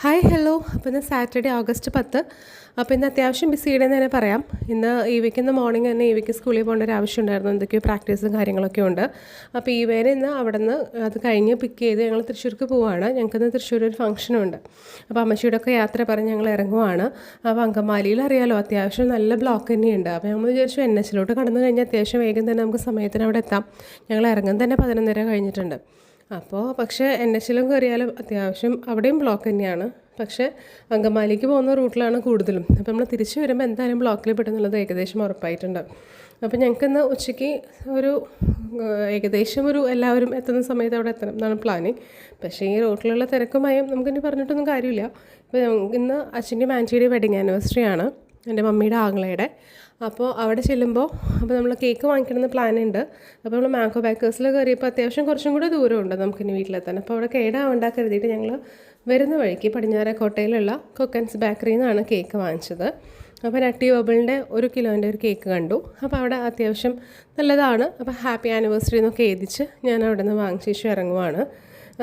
Hi hello. അപ്പോൾ ഇന്ന് Saturday August പത്ത്. അപ്പോൾ ഇന്ന് അത്യാവശ്യം ബിസിയുടെ തന്നെ പറയാം. ഇന്ന് ഈവയ്ക്ക് ഇന്ന് മോർണിംഗ് തന്നെ ഈവയ്ക്ക് സ്കൂളിൽ പോകേണ്ട ഒരു ആവശ്യം ഉണ്ടായിരുന്നു. എന്തൊക്കെയോ പ്രാക്ടീസും കാര്യങ്ങളൊക്കെ ഉണ്ട്. അപ്പോൾ ഈവേനെ ഇന്ന് അവിടെ നിന്ന് അത് കഴിഞ്ഞ് പിക്ക് ചെയ്ത് ഞങ്ങൾ തൃശ്ശൂർക്ക് പോവുകയാണ് ഞങ്ങൾക്കിന്ന് തൃശ്ശൂർ ഒരു ഫംഗ്ഷനുണ്ട് അപ്പോൾ അമ്മച്ചിയുടെ ഒക്കെ യാത്ര പറഞ്ഞ് ഞങ്ങൾ ഇറങ്ങുവാണ്. അപ്പോൾ അങ്കമാലിയിൽ അറിയാലോ അത്യാവശ്യം നല്ല ബ്ലോക്ക് തന്നെയുണ്ട്. അപ്പോൾ നമ്മൾ വിചാരിച്ചു എൻ എച്ചിലോട്ട് കടന്നു കഴിഞ്ഞാൽ അത്യാവശ്യം വേഗം തന്നെ നമുക്ക് സമയത്തിന് അവിടെ എത്താം. ഞങ്ങൾ ഇറങ്ങാൻ തന്നെ പതിനൊന്നര കഴിഞ്ഞിട്ടുണ്ട്. അപ്പോൾ പക്ഷേ എൻ എച്ചിലും കയറിയാലും അത്യാവശ്യം അവിടെയും ബ്ലോക്ക് തന്നെയാണ്. പക്ഷേ അങ്കമാലിക്ക് പോകുന്ന റൂട്ടിലാണ് കൂടുതലും. അപ്പോൾ നമ്മൾ തിരിച്ചു വരുമ്പോൾ എന്തായാലും ബ്ലോക്കിൽ പെട്ടെന്നുള്ളത് ഏകദേശം ഉറപ്പായിട്ടുണ്ട്. അപ്പോൾ ഞങ്ങൾക്കിന്ന് ഉച്ചയ്ക്ക് ഒരു ഏകദേശം ഒരു എല്ലാവരും എത്തുന്ന സമയത്ത് അവിടെ എത്തണം എന്നാണ് പ്ലാനിങ് പക്ഷേ ഈ റോട്ടിലുള്ള തിരക്കുമായും നമുക്കിനി പറഞ്ഞിട്ടൊന്നും കാര്യമില്ല. ഇപ്പോൾ ഇന്ന് അച്ഛന്റെയും ആന്റിയുടെയും വെഡിങ് ആനിവേഴ്സറി ആണ്. എന്റെ മമ്മിയുടെ ആങ്ങളയുടെ അപ്പോൾ അവിടെ ചെല്ലുമ്പോൾ അപ്പോൾ നമ്മൾ കേക്ക് വാങ്ങിക്കണമെന്ന് പ്ലാൻ ഉണ്ട് അപ്പോൾ നമ്മൾ മാങ്കോ ബേക്കേഴ്സിൽ കയറിയപ്പോൾ അത്യാവശ്യം കുറച്ചും കൂടെ ദൂരമുണ്ട് നമുക്കിനി വീട്ടിലെത്താൻ. അപ്പോൾ അവിടെ കേടാവണ്ട കരുതിയിട്ട് ഞങ്ങൾ വരുന്ന വഴിക്ക് പടിഞ്ഞാറക്കോട്ടയിലുള്ള കൊക്കൻസ് ബേക്കറിയിൽ നിന്നാണ് കേക്ക് വാങ്ങിച്ചത്. അപ്പോൾ നട്ടി ബബിളിന്റെ ഒരു കിലോന്റെ ഒരു കേക്ക് കണ്ടു. അപ്പോൾ അവിടെ അത്യാവശ്യം നല്ലതാണ്. അപ്പോൾ ഹാപ്പി ആനിവേഴ്സറി എന്നൊക്കെ എഴുതിച്ച് ഞാൻ അവിടെ നിന്ന് വാങ്ങിച്ച ശേഷം ഇറങ്ങുവാണ്.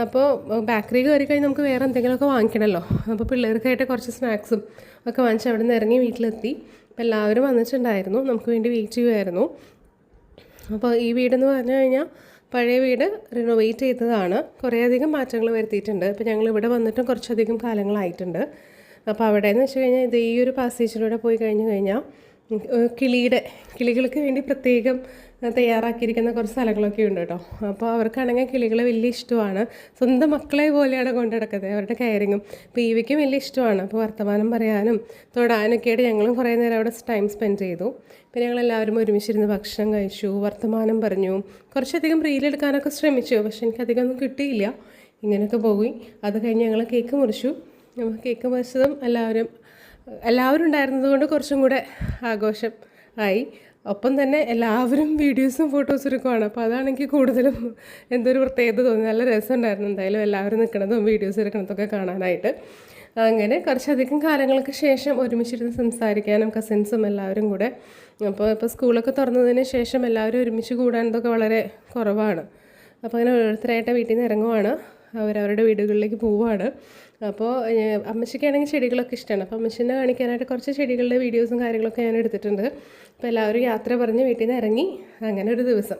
അപ്പോൾ ബേക്കറി കയറി കഴിഞ്ഞ് നമുക്ക് വേറെ എന്തെങ്കിലുമൊക്കെ വാങ്ങിക്കണമല്ലോ അപ്പോൾ പിള്ളേർക്കായിട്ട് കുറച്ച് സ്നാക്സും ഒക്കെ വാങ്ങിച്ച് അവിടെ നിന്ന് ഇറങ്ങി വീട്ടിലെത്തി. അപ്പോൾ എല്ലാവരും വന്നിട്ടുണ്ടായിരുന്നു. നമുക്ക് വേണ്ടി വെയിറ്റ് ചെയ്യുമായിരുന്നു അപ്പോൾ ഈ വീടെന്ന് പറഞ്ഞു കഴിഞ്ഞാൽ പഴയ വീട് റിനോവേറ്റ് ചെയ്തതാണ്. കുറേയധികം മാറ്റങ്ങൾ വരുത്തിയിട്ടുണ്ട്. അപ്പോൾ ഞങ്ങൾ ഇവിടെ വന്നിട്ടും കുറച്ചധികം കാലങ്ങളായിട്ടുണ്ട്. അപ്പോൾ അവിടെ എന്ന് വെച്ച് കഴിഞ്ഞാൽ ഇത് ഈ ഒരു പാസേജിലൂടെ പോയി കഴിഞ്ഞ് കഴിഞ്ഞാൽ കിളിയുടെ കിളികൾക്ക് വേണ്ടി പ്രത്യേകം തയ്യാറാക്കിയിരിക്കുന്ന കുറച്ച് സ്ഥലങ്ങളൊക്കെ ഉണ്ട് കേട്ടോ. അപ്പോൾ അവർക്കാണെങ്കിൽ കിളികളെ വലിയ ഇഷ്ടമാണ്. സ്വന്തം മക്കളെ പോലെയാണ് കൊണ്ടു നടക്കുന്നത്. അവരുടെ കെയറിങ്ങും ഈവയ്ക്കും വലിയ ഇഷ്ടമാണ്. അപ്പോൾ വർത്തമാനം പറയാനും തൊടാനൊക്കെ ആയിട്ട് ഞങ്ങളും കുറേ നേരം അവിടെ ടൈം സ്പെൻഡ് ചെയ്തു. പിന്നെ ഞങ്ങളെല്ലാവരും ഒരുമിച്ചിരുന്ന് ഭക്ഷണം കഴിച്ചു വർത്തമാനം പറഞ്ഞു. കുറച്ചധികം റീലെടുക്കാനൊക്കെ ശ്രമിച്ചു. പക്ഷെ എനിക്കധികം ഒന്നും കിട്ടിയില്ല. ഇങ്ങനെയൊക്കെ പോയി. അത് കഴിഞ്ഞ് ഞങ്ങൾ കേക്ക് മുറിച്ചു. കേക്ക് മുറിച്ചതും എല്ലാവരും എല്ലാവരും ഉണ്ടായിരുന്നത് കൊണ്ട് കുറച്ചും കൂടെ ആഘോഷം ആയി. ഒപ്പം തന്നെ എല്ലാവരും വീഡിയോസും ഫോട്ടോസും എടുക്കുവാണ്. അപ്പോൾ അതാണെങ്കിൽ കൂടുതലും എന്തൊരു പ്രത്യേകത തോന്നി നല്ല രസമുണ്ടായിരുന്നു. എന്തായാലും എല്ലാവരും നിൽക്കുന്നതും വീഡിയോസ് എടുക്കണതൊക്കെ കാണാനായിട്ട്. അങ്ങനെ കുറച്ചധികം കാലങ്ങൾക്ക് ശേഷം ഒരുമിച്ചിരുന്ന് സംസാരിക്കാനും കസിൻസും എല്ലാവരും കൂടെ. അപ്പോൾ ഇപ്പോൾ സ്കൂളൊക്കെ തുറന്നതിന് ശേഷം എല്ലാവരും ഒരുമിച്ച് കൂടാനതൊക്കെ വളരെ കുറവാണ്. അപ്പോൾ അങ്ങനെ ഓരോരുത്തരായിട്ട് വീട്ടിൽ നിന്ന് ഇറങ്ങുവാണ്. അവരവരുടെ വീടുകളിലേക്ക് പോവുകയാണ് അപ്പോൾ അമ്മച്ചിക്കാണെങ്കിൽ ചെടികളൊക്കെ ഇഷ്ടമാണ് അപ്പോൾ അമ്മച്ചിനെ കാണിക്കാനായിട്ട് കുറച്ച് ചെടികളുടെ വീഡിയോസും കാര്യങ്ങളൊക്കെ ഞാൻ എടുത്തിട്ടുണ്ട്. അപ്പോൾ എല്ലാവരും യാത്ര പറഞ്ഞ് വീട്ടിൽ നിന്ന് ഇറങ്ങി അങ്ങനെ ഒരു ദിവസം.